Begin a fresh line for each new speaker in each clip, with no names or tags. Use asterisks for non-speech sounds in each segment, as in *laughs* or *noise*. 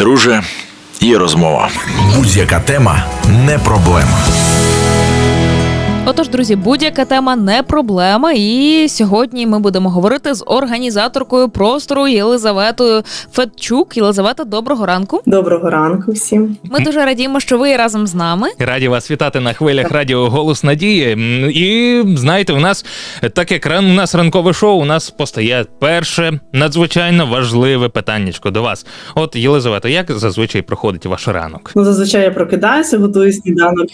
Друже, є розмова.
Будь-яка тема не проблема.
Отож, друзі, будь-яка тема не проблема. І сьогодні ми будемо говорити з організаторкою простору Єлизаветою Федчук. Єлизавета, доброго ранку.
Доброго ранку всім.
Ми дуже радіємо, що ви разом з нами.
Раді вас вітати на хвилях радіо Голос Надії. І знаєте, у нас так як ран, у нас ранкове шоу, у нас постає перше надзвичайно важливе питаннячко до вас. От Єлизавета, як зазвичай проходить ваш ранок?
Ну, зазвичай я прокидаюся, готую сніданок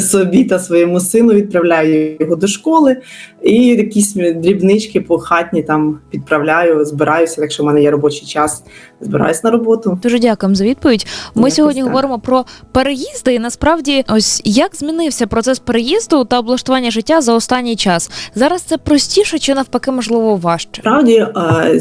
собі та своєму сину, відправляю його до школи, і якісь дрібнички по хатні там підправляю, збираюся, якщо в мене є робочий час, збираюся на роботу.
Дуже дякуємо за відповідь. Ми
Якось
сьогодні
так.
говоримо про переїзди. І насправді, ось як змінився процес переїзду та облаштування життя за останній час. Зараз це простіше чи навпаки, можливо, важче.
Справді е,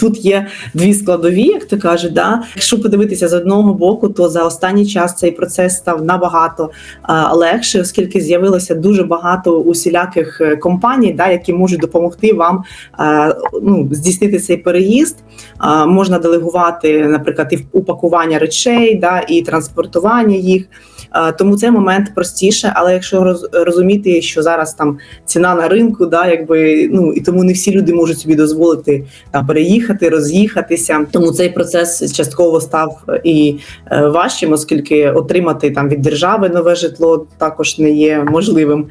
тут є дві складові, як то кажуть. Да? Якщо подивитися з одного боку, то за останній час цей процес став набагато е, легше, оскільки з'явилося дуже багато усіляких е, компаній, да, які можуть допомогти вам е, ну, здійснити цей переїзд. Е, Можна делегувати, наприклад, і упакування речей, да, і транспортування їх. Е, Тому цей момент простіше, але якщо роз- розуміти, що зараз там ціна на ринку, да, якби ну і тому не всі люди можуть собі дозволити там переїхати, роз'їхатися. Тому цей процес частково став е, і е, важчим, оскільки отримати там від держави нове житло також не є можливим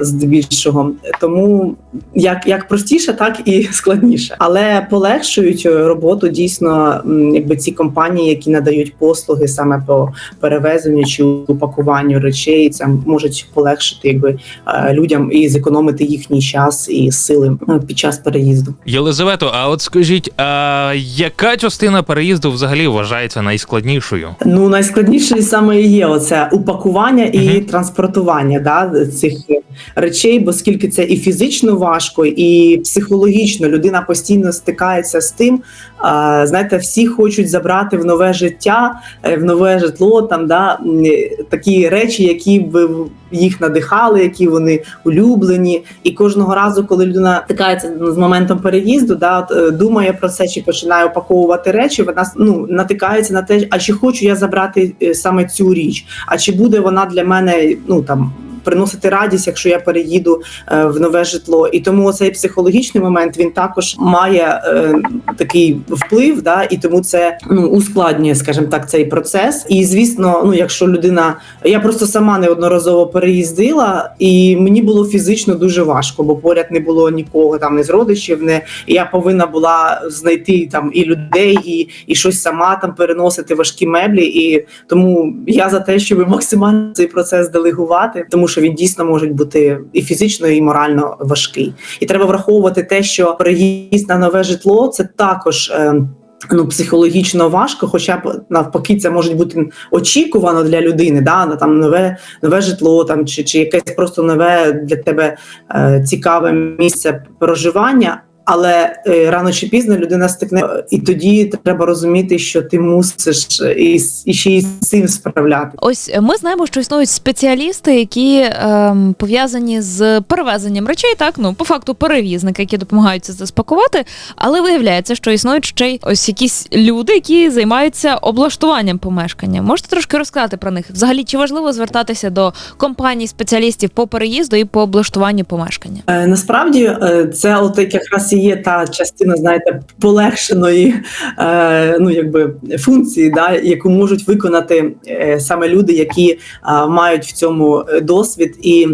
здебільшого. Тому як, як простіше, так і *laughs* складніше, але полегшують роботу дійсно, якби ці компанії, які надають послуги саме по перевезенню чи упакуванню речей, це можуть полегшити якби е, людям і зекономити їхній час і сили е, під час переїзду.
Єлизавето, а от скажіть, а яка частина переїзду взагалі вважається найскладнішою?
Ну найскладніше саме і є оце упакування і
Мгм.
транспортування да, цих речей, бо скільки це і фізично важко, і психологічно людина постійно стикається з тим. Знаєте, всі хочуть забрати в нове життя, е, в нове житло, там да такі речі, які б їх надихали, які вони улюблені. І кожного разу, коли людина стикається з моментом переїзду, да, е, думає про це чи починає опаковувати речі, вона ну натикається на те, а чи хочу я забрати е, саме цю річ, а чи буде вона для мене ну там. Приносити радість, якщо я переїду е, в нове житло, і тому цей психологічний момент він також має е, такий вплив, да, і тому це ну ускладнює, скажімо так, цей процес. І звісно, ну якщо людина, я просто сама неодноразово переїздила, і мені було фізично дуже важко, бо поряд не було нікого там, не з родичів, не я повинна була знайти там і людей, і, і щось сама там переносити важкі меблі. І тому я за те, щоб максимально цей процес делегувати, тому що він дійсно може бути і фізично, і морально важкий. І треба враховувати те, що переїзд на нове житло це також. е, Ну, психологічно важко, хоча б навпаки, це може бути очікувано для людини, да, на там нове нове житло, там чи, чи якесь просто нове для тебе е, цікаве місце проживання. Але е, рано чи пізно людина стикне, е, і тоді треба розуміти, що ти мусиш е, і, і ще й з цим справляти.
Ось е, ми знаємо, що існують спеціалісти, які ем, пов'язані з перевезенням речей, так ну по факту перевізники, які допомагають це спакувати. Але виявляється, що існують ще й ось якісь люди, які займаються облаштуванням помешкання. Можете трошки розказати про них? Взагалі, чи важливо звертатися до компаній спеціалістів по переїзду і по облаштуванню помешкання?
Е, Насправді е, це от як якраз і є та частина, знаєте, полегшеної е, ну якби функції, да, яку можуть виконати е, саме люди, які мають в цьому е, досвід і.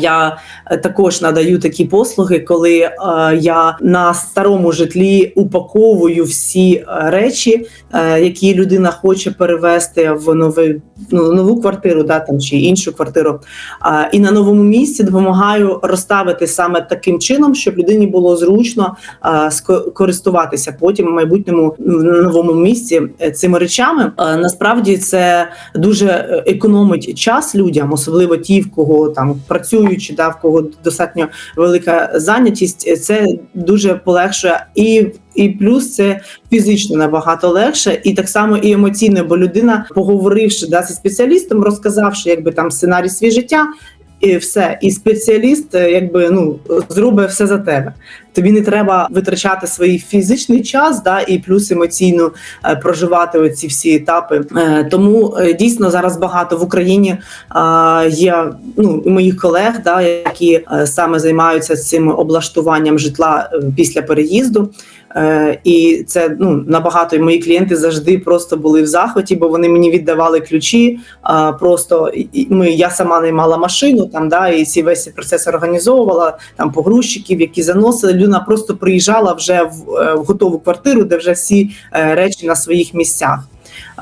Я е, також надаю такі послуги, коли е, я на старому житлі упаковую всі е, речі, які людина хоче перевезти в новий, ну, нову квартиру, да, там, чи іншу квартиру. І на новому місці допомагаю розставити саме таким чином, щоб людині було зручно користуватися потім в майбутньому на новому місці цими речами. Насправді це дуже економить час людям, особливо ті, в кого там працюючи, да, в кого достатньо велика зайнятість. Це дуже полегшує і. І плюс це фізично набагато легше, і так само і емоційно, бо людина, поговоривши да, зі спеціалістом, розказавши якби там сценарій свій життя, і все. І спеціаліст, е, якби ну зробить все за тебе. Тобі не треба витрачати свій фізичний час, да і плюс емоційно е, проживати оці всі етапи. Е, тому е, дійсно зараз багато в Україні е, є ну моїх колег, да, які е, саме займаються цим облаштуванням житла е, після переїзду. Е, і це ну набагато і мої клієнти завжди просто були в захваті, бо вони мені віддавали ключі. А просто ми я сама наймала машину там, да, і ці весь процес організовувала там погрузчиків, які заносили. Людина просто приїжджала вже в, е, в готову квартиру, де вже всі е, речі на своїх місцях.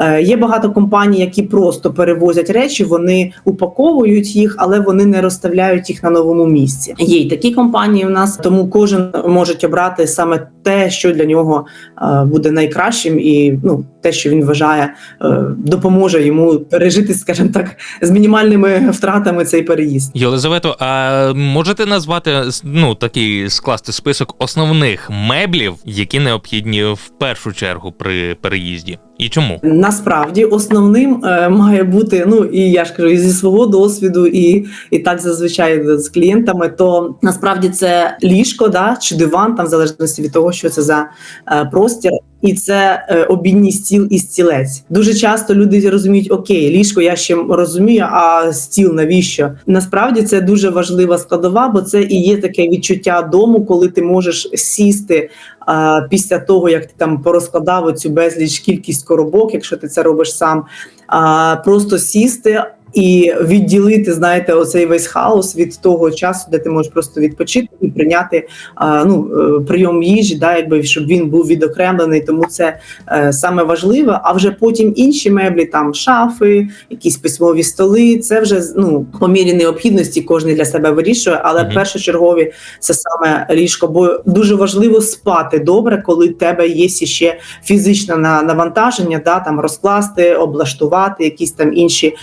Е, Є багато компаній, які просто перевозять речі, вони упаковують їх, але вони не розставляють їх на новому місці. Є й такі компанії у нас, тому кожен може обрати саме те, що для нього е, буде найкращим, і ну те, що він вважає, е, допоможе йому пережити, скажімо так, з мінімальними втратами цей переїзд.
Єлизавето, а можете назвати ну такий скласти список основних меблів, які необхідні в першу чергу при переїзді, і чому?
Насправді основним е, має бути, ну і я ж кажу, і зі свого досвіду, і, і так зазвичай з клієнтами, то насправді це ліжко, да, чи диван, там в залежності від того, що це за е, простір. І це е, обідній стіл і стілець. Дуже часто люди розуміють, окей, ліжко я ще розумію, а стіл навіщо? Насправді це дуже важлива складова, бо це і є таке відчуття дому, коли ти можеш сісти а, після того, як ти там порозкладав оцю безліч кількість коробок, якщо ти це робиш сам, а, просто сісти. І відділити, знаєте, оцей весь хаос від того часу, де ти можеш просто відпочити і прийняти а, ну, е, прийом їжі, да, якби щоб він був відокремлений. Тому це е, саме важливе. А вже потім інші меблі, там шафи, якісь письмові столи. Це вже ну по мірі необхідності кожен для себе вирішує. Але
Мгм.
першочергові це саме ліжко, бо дуже важливо спати добре, коли в тебе є ще фізичне на- навантаження, да там розкласти, облаштувати якісь там інші е,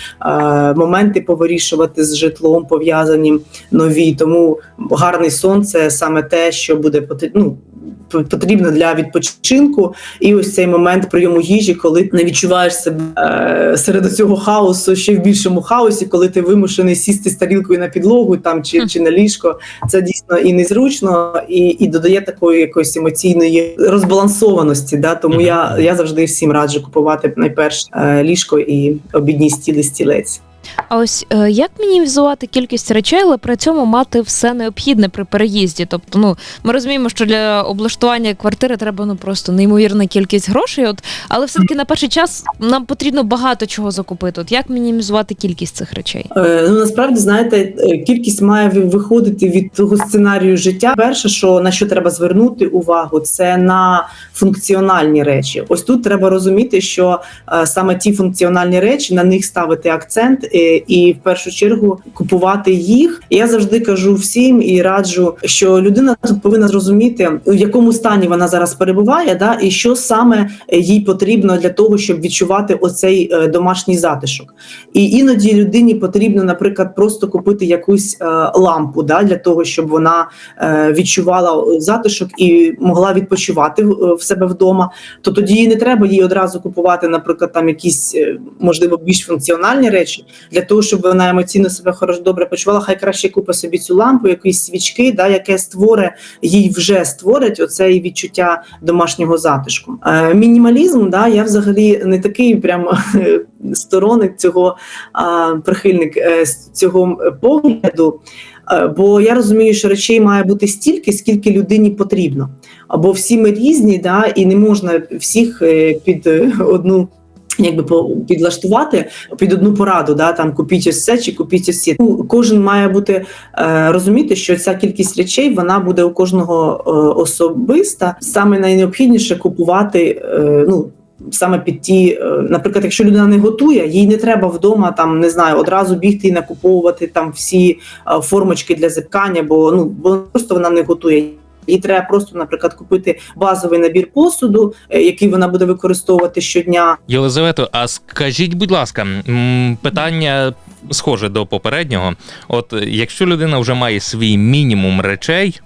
моменти повирішувати з житлом пов'язані нові. Тому гарний сон це саме те, що буде ну, потрібно для відпочинку. І ось цей момент прийому їжі, коли не відчуваєш себе е, серед цього хаосу, ще в більшому хаосі, коли ти вимушений сісти з тарілкою на підлогу там чи, чи на ліжко. Це дійсно і незручно, і, і додає такої якоїсь емоційної розбалансованості. Да? Тому я, я завжди всім раджу купувати найперше е, ліжко і обідні стіли стілець.
А ось е, як мінімізувати кількість речей, але при цьому мати все необхідне при переїзді? Тобто, ну ми розуміємо, що для облаштування квартири треба ну просто неймовірна кількість грошей. От, але все-таки на перший час нам потрібно багато чого закупити. От як мінімізувати кількість цих речей?
Е, Ну насправді знаєте, е, кількість має виходити від того сценарію життя. Перше, що на що треба звернути увагу, це на функціональні речі. Ось тут треба розуміти, що саме ті функціональні речі на них ставити акцент, і в першу чергу купувати їх. Я завжди кажу всім і раджу, що людина повинна зрозуміти, в якому стані вона зараз перебуває, да, і що саме е, їй потрібно для того, щоб відчувати оцей е, домашній затишок. І іноді людині потрібно, наприклад, просто купити якусь е, лампу да, для того, щоб вона е, відчувала затишок і могла відпочивати в, себе вдома. То тоді не треба їй одразу купувати, наприклад, там якісь е, можливо більш функціональні речі для того, щоб вона емоційно себе хорошо добре почувала. Хай краще купить собі цю лампу, якісь свічки, да, яке створить їй вже створить оце відчуття домашнього затишку. Е, мінімалізм, да, я взагалі не такий прям сторонник цього а, прихильник е, цього погляду. Е, Бо я розумію, що речей має бути стільки, скільки людині потрібно. Або всі ми різні, да, і не можна всіх е, під е, одну. Якби підлаштувати під одну пораду, да там купіть ось це чи купіть ось це. Ну, Кожен має бути е, розуміти, що ця кількість речей вона буде у кожного е, особиста. Саме найнеобхідніше купувати. Е, ну саме під ті, е, наприклад, якщо людина не готує, їй не треба вдома там не знаю, одразу бігти і накуповувати там всі е, формочки для зипкання, бо ну бо просто вона не готує. Їй треба просто, наприклад, купити базовий набір посуду, е, який вона буде використовувати щодня.
Єлизавето, а скажіть, будь ласка, питання схоже до попереднього. От е, якщо людина вже має свій мінімум речей,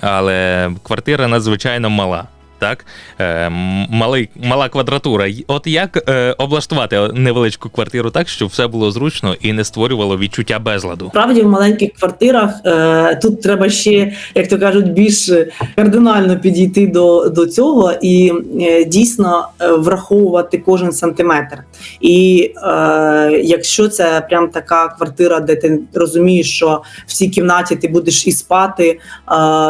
але квартира надзвичайно мала. Так? Е, малий, мала квадратура. От як е, облаштувати невеличку квартиру так, щоб все було зручно і не створювало відчуття безладу?
Справді в маленьких квартирах е, тут треба ще, як то кажуть, більш кардинально підійти до, до цього і е, дійсно е, враховувати кожен сантиметр. І е, якщо це прям така квартира, де ти розумієш, що в цій кімнаті ти будеш і спати, е,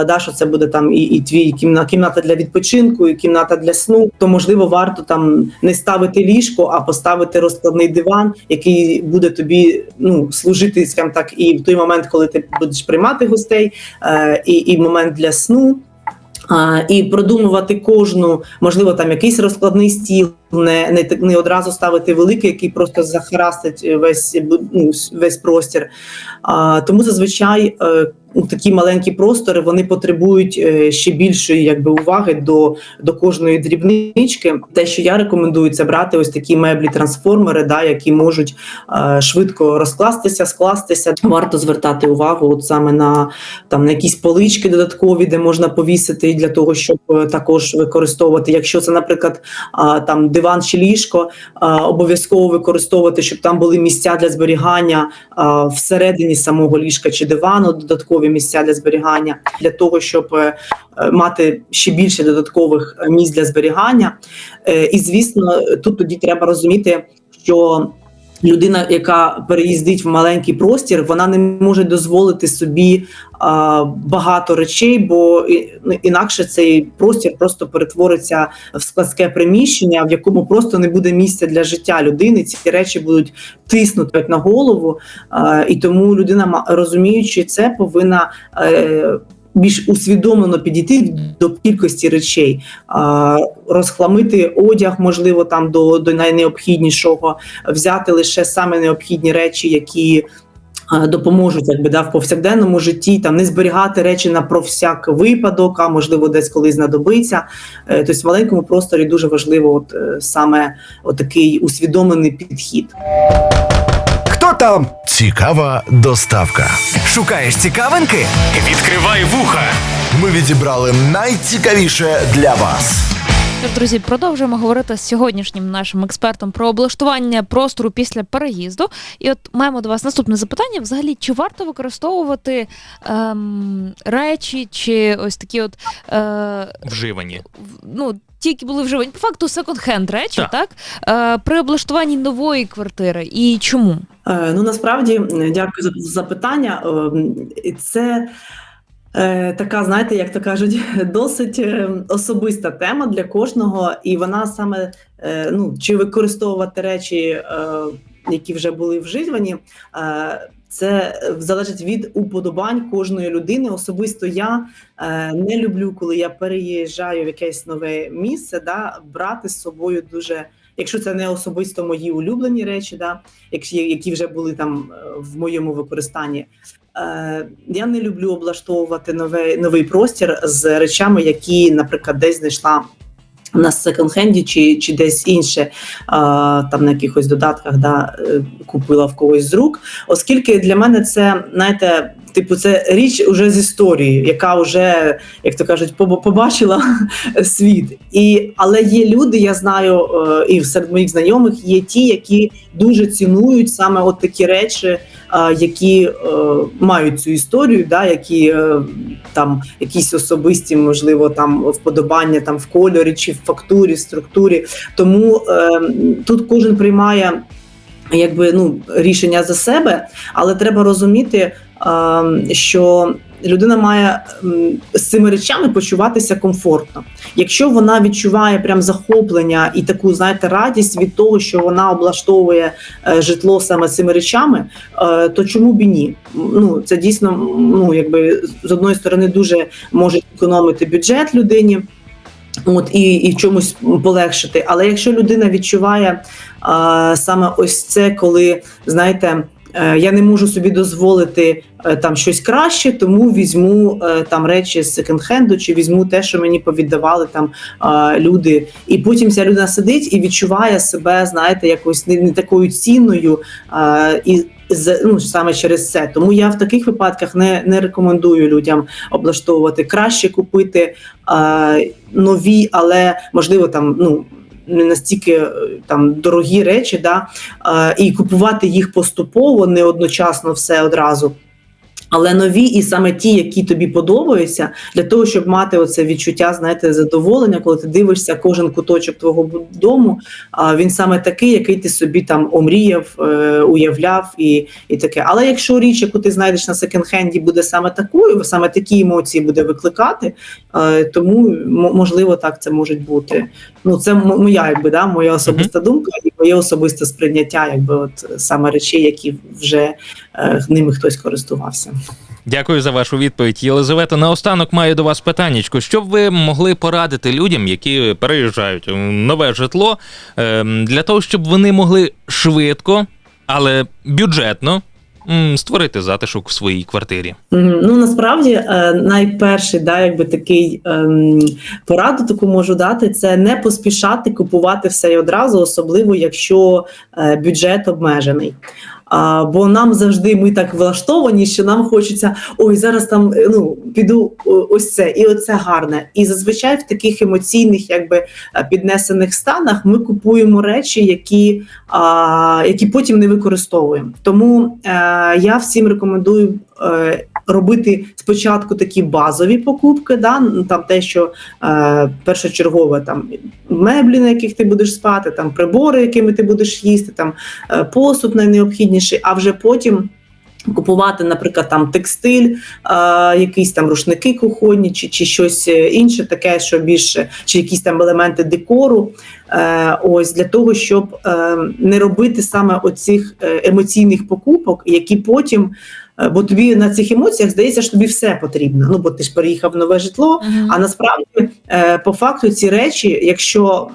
да, що це буде там і, і твій кімна, кімната для відпочинку, і кімната для сну, то можливо варто там не ставити ліжко, а поставити розкладний диван, який буде тобі ну служити, скажімо так, і в той момент, коли ти будеш приймати гостей, е, і, і момент для сну. І продумувати кожну, можливо, там якийсь розкладний стіл, не, не, не одразу ставити великий, який просто захарастить весь, бу- ну, весь простір. А, тому зазвичай е, ну, такі маленькі простори вони потребують е, ще більшої якби, уваги до, до кожної дрібнички. Те, що я рекомендую, це брати ось такі меблі-трансформери, да, які можуть е, швидко розкластися, скластися. Варто звертати увагу от саме на там на якісь полички додаткові, де можна повісити для того, щоб е, також використовувати. Якщо це, наприклад, а, там диван чи ліжко, обов'язково використовувати, щоб там були місця для зберігання всередині самого ліжка чи дивану, додаткові місця для зберігання, для того, щоб е, мати ще більше додаткових місць для зберігання. Е, І звісно, тут тоді треба розуміти, що людина, яка переїздить в маленький простір, вона не може дозволити собі а, багато речей, бо ну, інакше цей простір просто перетвориться в складське приміщення, в якому просто не буде місця для життя людини. Ці речі будуть тиснути на голову, а, і тому людина, розуміючи це, повинна. Е, більш усвідомлено підійти до кількості речей, розхламити одяг, можливо, там до, до найнеобхіднішого, взяти лише саме необхідні речі, які допоможуть якби да, в повсякденному житті, там не зберігати речі на про всяк випадок, а можливо десь колись знадобиться. Е, Тобто в маленькому просторі дуже важливо, от е, саме от такий усвідомлений підхід.
Там?
Цікава доставка.
Шукаєш цікавинки?
Відкривай вуха.
Ми відібрали найцікавіше для вас.
Тож, друзі, продовжуємо говорити з сьогоднішнім нашим експертом про облаштування простору після переїзду. І от маємо до вас наступне запитання: взагалі, чи варто використовувати ем, речі, чи ось такі от е,
Вживані.
ну, ті, які були вживані, по факту секонд-хенд речі,
Так.
так? Е, при облаштуванні нової квартири. І чому?
Е, Ну насправді е, дякую за запитання. Е, Це е, така, знаєте, як то кажуть, *laughs* досить е, особиста тема для кожного, і вона саме е, ну чи використовувати речі, е, які вже були вживані. Е, Це залежить від уподобань кожної людини. Особисто я е, не люблю, коли я переїжджаю в якесь нове місце, да, брати з собою дуже, якщо це не особисто мої улюблені речі, да, які, вже були там е, в моєму використанні. Е, Я не люблю облаштовувати новий, новий простір з речами, які, наприклад, десь знайшла на секонд-хенді чи, чи десь інше, а, там на якихось додатках да, е, купила в когось з рук. Оскільки для мене це, знаєте, типу, це річ уже з історії, яка вже, як то кажуть, побачила *laughs* світ. І, але є люди, я знаю, е, і серед моїх знайомих є ті, які дуже цінують саме от такі речі, які е, мають цю історію, да, які там якісь особисті, можливо, там вподобання там в кольорі чи в фактурі, структурі. Тому е, тут кожен приймає якби ну рішення за себе, але треба розуміти, е, що людина має з цими речами почуватися комфортно. Якщо вона відчуває прям захоплення і таку, знаєте, радість від того, що вона облаштовує е, житло саме цими речами, е, то чому б і ні? Ну це дійсно ну якби з одної сторони дуже може економити бюджет людині. От і, і чомусь полегшити. Але якщо людина відчуває а, саме ось це, коли знаєте, я не можу собі дозволити е, там щось краще, тому візьму е, там речі з секонд-хенду, чи візьму те, що мені повіддавали там е, люди. І потім ця людина сидить і відчуває себе, знаєте, якось не, такою цінною. е, і з- ну, саме через це. Тому я в таких випадках не, не рекомендую людям облаштовувати. Краще купити е, нові, але можливо там ну. Не настільки е, там дорогі речі, да, е, і купувати їх поступово, не одночасно все одразу. Але нові, і саме ті, які тобі подобаються, для того, щоб мати оце відчуття, знаєте, задоволення, коли ти дивишся кожен куточок твого дому, а він саме такий, який ти собі там омріяв, е, уявляв і, і таке. Але якщо річ, яку ти знайдеш на секонд-хенді, буде саме такою, саме такі емоції буде викликати, е, тому можливо так це може бути. Ну це моя, якби да, моя особиста думка і моє особисте сприйняття, якби от саме речей, які вже ними хтось користувався.
Дякую за вашу відповідь. Єлизавета, наостанок маю до вас питаннячко. Що б ви могли порадити людям, які переїжджають у нове житло, ем, для того, щоб вони могли швидко, але бюджетно створити затишок в своїй квартирі?
Ну насправді е, найперший, да, якби такий ем, пораду таку можу дати, це не поспішати купувати все і одразу, особливо якщо е, бюджет обмежений. А, бо нам завжди ми так влаштовані, що нам хочеться ой, зараз там е, ну піду ось це і оце гарне. І зазвичай в таких емоційних, якби е, піднесених станах ми купуємо речі, які, а, які потім не використовуємо. Тому а, я всім рекомендую. Робити спочатку такі базові покупки, да, там те, що е, першочергове, там меблі, на яких ти будеш спати, там прибори, якими ти будеш їсти, там е, посуд найнеобхідніший, а вже потім. Купувати, наприклад, там текстиль, е, якісь там рушники кухонні, чи, чи щось е, інше, таке, що більше, чи якісь там елементи декору. Е, ось для того, щоб е, не робити саме оцих е, емоційних покупок, які потім, бо тобі на цих емоціях здається, що тобі все потрібно. Ну бо ти ж переїхав в нове житло,
Мгм.
а насправді, е, по факту, ці речі, якщо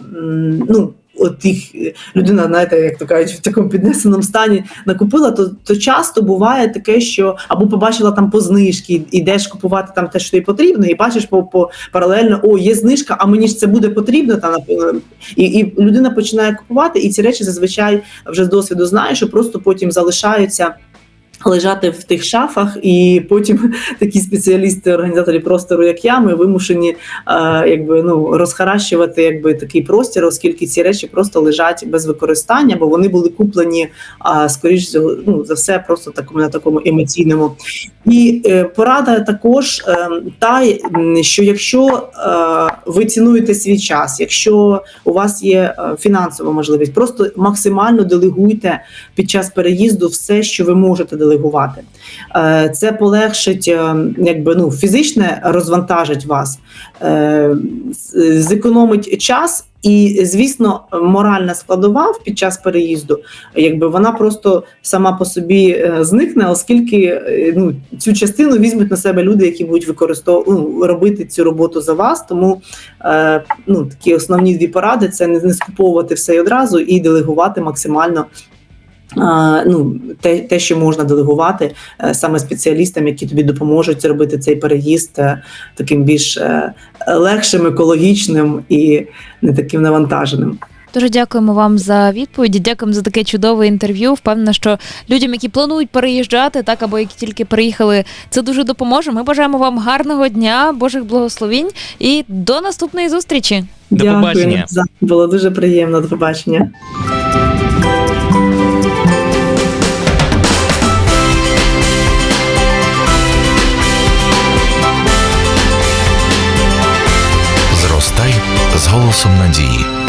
ну. От їх е, людина, знаєте, як то кажуть, в такому піднесеному стані накупила, то, то часто буває таке, що або побачила там по знижки, ідеш купувати там те, що тобі потрібно, і бачиш по, по паралельно, о, є знижка, а мені ж це буде потрібно. Та і, і людина починає купувати, і ці речі зазвичай вже з досвіду знає, що просто потім залишаються. Лежати в тих шафах, і потім *laughs* такі спеціалісти, організаторі простору, як я, ми вимушені е, якби ну розхаращувати якби такий простір, оскільки ці речі просто лежать без використання, бо вони були куплені а, скоріш ну, за все, просто такому на такому емоційному. І е, порада також е, та, що якщо е, ви цінуєте свій час, якщо у вас є е, фінансова можливість, просто максимально делегуйте під час переїзду все, що ви можете делегувати. Е, Це полегшить, е, якби ну фізичне розвантажить вас, е, зекономить час. І звісно, моральна складова під час переїзду, якби вона просто сама по собі зникне, оскільки ну цю частину візьмуть на себе люди, які будуть використовувати ну, робити цю роботу за вас. Тому ну такі основні дві поради: це не скуповувати все одразу і делегувати максимально. Ну, те, те, що можна делегувати е, саме спеціалістам, які тобі допоможуть зробити цей переїзд е, таким більш е, легшим, екологічним і не таким навантаженим.
Дуже дякуємо вам за відповіді. Дякуємо за таке чудове інтерв'ю. Впевнена, що людям, які планують переїжджати, так або які тільки приїхали, це дуже допоможе. Ми бажаємо вам гарного дня, Божих благословінь і до наступної зустрічі.
До побачення.
За- Було дуже приємно. До побачення.
Зростай з голосом надії.
Радіо